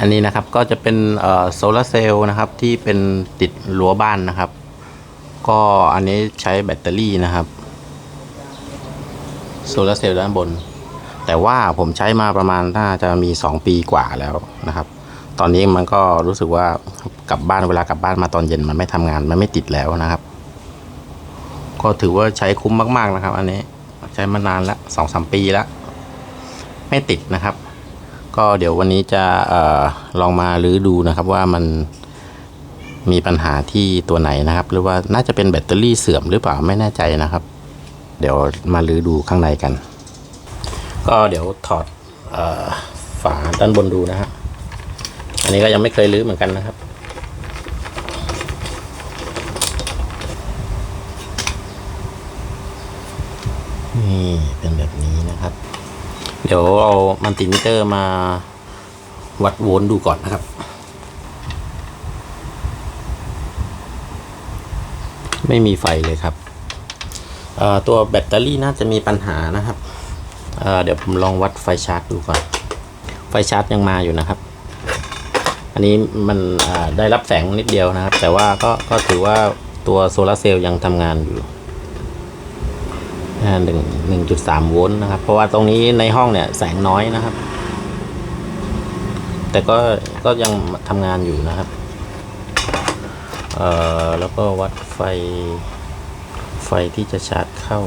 อันนี้นะครับก็จะเป็นโซลาร์เซลล์นะครับที่เป็นติดรั้วบ้านนะครับ ก็อันนี้ใช้แบตเตอรี่นะครับโซลาร์เซลล์ด้านบน แต่ว่าผมใช้มาประมาณน่าจะมี 2 ปีกว่าแล้วนะครับ ตอนนี้มันก็รู้สึกว่ากลับบ้านเวลากลับบ้านมาตอนเย็นมันไม่ทำงานมันไม่ติดแล้วนะครับ ก็ถือว่าใช้คุ้มมาก ๆนะครับ อันนี้ใช้มานานละสองสามปีแล้วไม่ติดนะครับ ก็เดี๋ยววันนี้จะออลองมาลื้อดูนะครับว่ามันมีปัญหาที่ตัวไหนนะครับ หรือว่าน่าจะเป็นแบตเตอรี่เสื่อมหรือเปล่าไม่แน่ใจนะครับ เดี๋ยวมาลื้อดูข้างในกัน ก็เดี๋ยวถอดออฝาด้านบนดูนะฮะอันนี้ก็ยังไม่เคยลื้อเหมือนกันนะครับนี่เป็นแบบนี้นะครับ เดี๋ยวเอามันติมิเตอร์มาวัดโวลต์ดูก่อนนะครับ ไม่มีไฟเลยครับ ตัวแบตเตอรี่น่าจะมีปัญหานะครับเเดี๋ยวผมลองวัดไฟชาร์จดูก่อน ไฟชาร์จยังมาอยู่นะครับ อันนี้มันได้รับแสงนิดเดียวนะครับ แต่ว่าก็ก็ถือว่าตัวโซลาร์เซลล์ยังทำงานอยู่ หนึ่งหนึ่งจุดสามโวลต์นะครับ เพราะว่าตรงนี้ในห้องเนี่ยแสงน้อยนะครับ แต่ก็ก็ยังทำงานอยู่นะครับเอ่อแล้วก็วัดไฟไฟที่จะชาร์จเข้า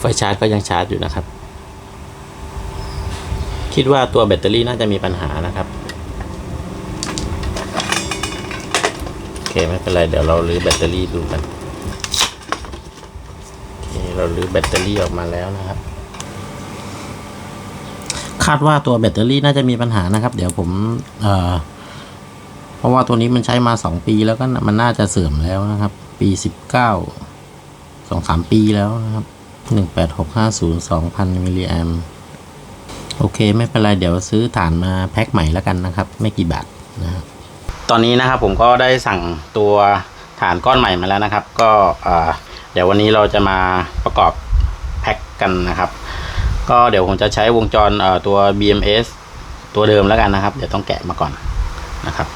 ไฟชาร์จก็ยังชาร์จอยู่นะครับ คิดว่าตัวแบตเตอรี่น่าจะมีปัญหานะครับโอเคไม่เป็นไรเดี๋ยวเราลื้อแบตเตอรี่ดูกัน เราลื้อแบตเตอรี่ออกมาแล้วนะครับ คาดว่าตัวแบตเตอรี่น่าจะมีปัญหานะครับ เดี๋ยวผมเอ่อเพราะว่าตัวนี้มันใช้มาสองปีแล้วก็มันน่าจะเสื่อมแล้วนะครับ ปีสิบเก้าสองสามปีแล้วนะครับหนึ่งแปดหกห้าศูนย์สองพันมิลลิแอมโอเค ไม่เป็นไร เดี๋ยวซื้อฐานมาแพ็คใหม่แล้วกันนะครับ ไม่กี่บาทนะครับตอนนี้นะครับผมก็ได้สั่งตัวฐานก้อนใหม่มาแล้วนะครับ ก็เอ่อเดี๋ยววันนี้เราจะมา ประกอบแพ็คกันนะครับ ก็เดี๋ยวผมจะใช้วงจรตัว BMS ตัวเดิมแล้วกันนะครับ เดี๋ยวต้องแกะมาก่อนนะครับ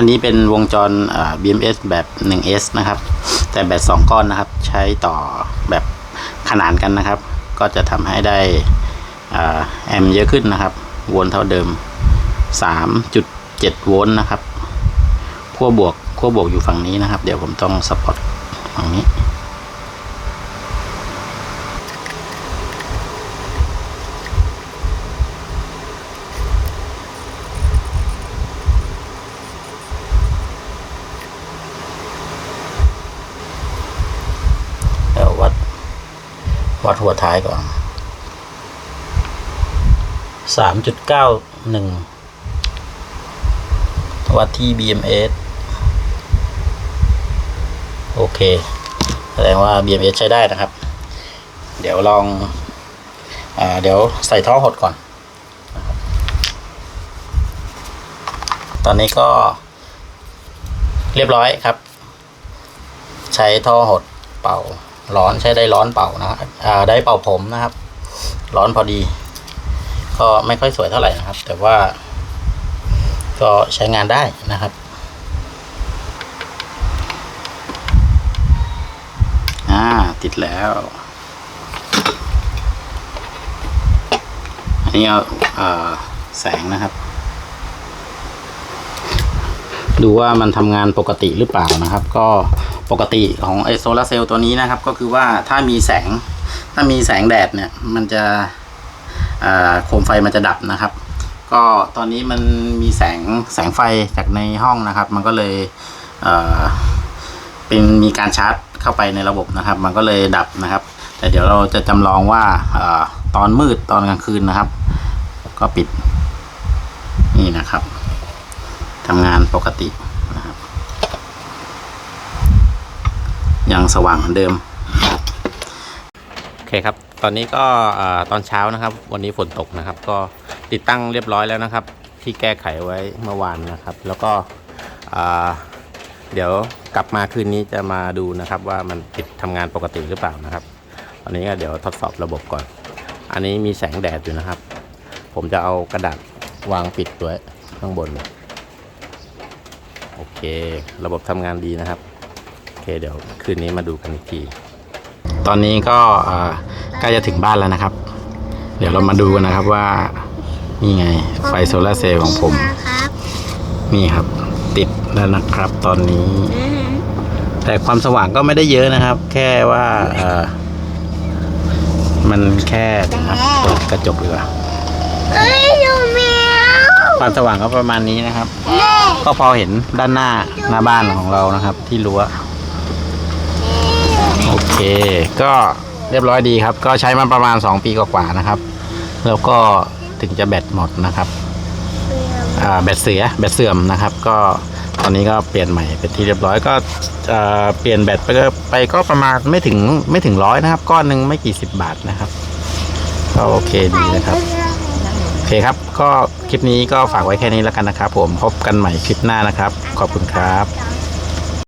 อันนี้เป็นวงจรเอ่อ BMS แบบ 1S นะครับ แต่แบต2ก้อนนะครับ ใช้ต่อแบบขนานกันนะครับ ก็จะทำให้ได้แอมป์เยอะขึ้นนะครับ โวลต์เท่าเดิม 3.7 โวลต์นะครับขั้วบวกขั้วบวกอยู่ฝั่งนี้นะครับ เดี๋ยวผมต้องสปอตฝั่งนี้ เดี๋ยววัด วัดหัวท้ายก่อนสามจุดเก้าหนึ่งวัดที่ BMS โอเค แสดงว่า BMS ใช้ได้นะครับ เดี๋ยวลองอเดี๋ยวใส่ท่อหดก่อน ตอนนี้ก็เรียบร้อยครับ ใช้ท่อหดเป่า ร้อนใช้ได้ร้อนเป่านะครับอ่าได้เป่าผมนะครับ ร้อนพอดี ก็ไม่ค่อยสวยเท่าไหร่นะครับ แต่ว่า ก็ใช้งานได้นะครับอ่าติดแล้ว อันนี้เอาเอ่อแสงนะครับ ดูว่ามันทำงานปกติหรือเปล่านะครับ ก็ ปกติของไอโซลาเซลล์ตัวนี้นะครับ ก็คือว่าถ้ามีแสงถ้ามีแสงแดดเนี่ยมันจะโคมไฟมันจะดับนะครับ ก็ตอนนี้มันมีแสงแสงไฟจากในห้องนะครับ มันก็เลยเเป็นมีการชาร์จเข้าไปในระบบนะครับ มันก็เลยดับนะครับ แต่เดี๋ยวเราจะจำลองว่าอตอนมืดตอนกลางคืนนะครับ ก็ปิดนี่นะครับทำงานปกตินะครับ ยังสว่างเหมือนเดิมโอเคครับ ตอนนี้ก็อตอนเช้านะครับ วันนี้ฝนตกนะครับ ก็ติดตั้งเรียบร้อยแล้วนะครับ ที่แก้ไขไว้เมื่อวานนะครับ แล้วก็เดี๋ยวกลับมาคืนนี้จะมาดูนะครับ ว่ามันติดทำงานปกติหรือเปล่านะครับตอนนี้ก็เดี๋ยวทดสอบระบบก่อน อันนี้มีแสงแดดอยู่นะครับ ผมจะเอากระดาษวางปิดไว้ข้างบน โอเค ระบบทำงานดีนะครับ อเคเดี๋ยวคืนนี้มาดูกันอีกที ตอนนี้ก็อ่าใกล้จะถึงบ้านแล้วนะครับ เดี๋ยวเรามาดูกันนะครับว่านี่ไงไฟโซลาร์เซลล์ของผมครับนี่ครับ ติดแล้วนะครับตอนนี้ แต่ความสว่างก็ไม่ได้เยอะนะครับ แค่ว่าเอ่อมันแค่นะครับเปิดกระจกดีกว่าเอ้ยดูแมวความสว่างก็ประมาณนี้นะครับแม่ก็พอเห็นด้านหน้าหน้าบ้านของเรานะครับ ที่รั้ว โอเค ก็เรียบร้อยดีครับ ก็ใช้มาประมาณ 2 ปีกว่าๆนะครับ แล้วก็ถึงจะแบตหมดนะครับอ่าแบตเสียแบตเสื่อมนะครับ ก็ตอนนี้ก็เปลี่ยนใหม่เป็นที่เรียบร้อยก็เอ่อเปลี่ยนแบตไปก็ไปก็ประมาณไม่ถึงไม่ถึงร้อยนะครับ ก้อนหนึ่งไม่กี่สิบบาทนะครับก็โอเคดีนะครับโอเคครับ ก็คลิปนี้ก็ฝากไว้แค่นี้แล้วกันนะครับ ผมพบกันใหม่คลิปหน้านะครับ ขอบคุณครับ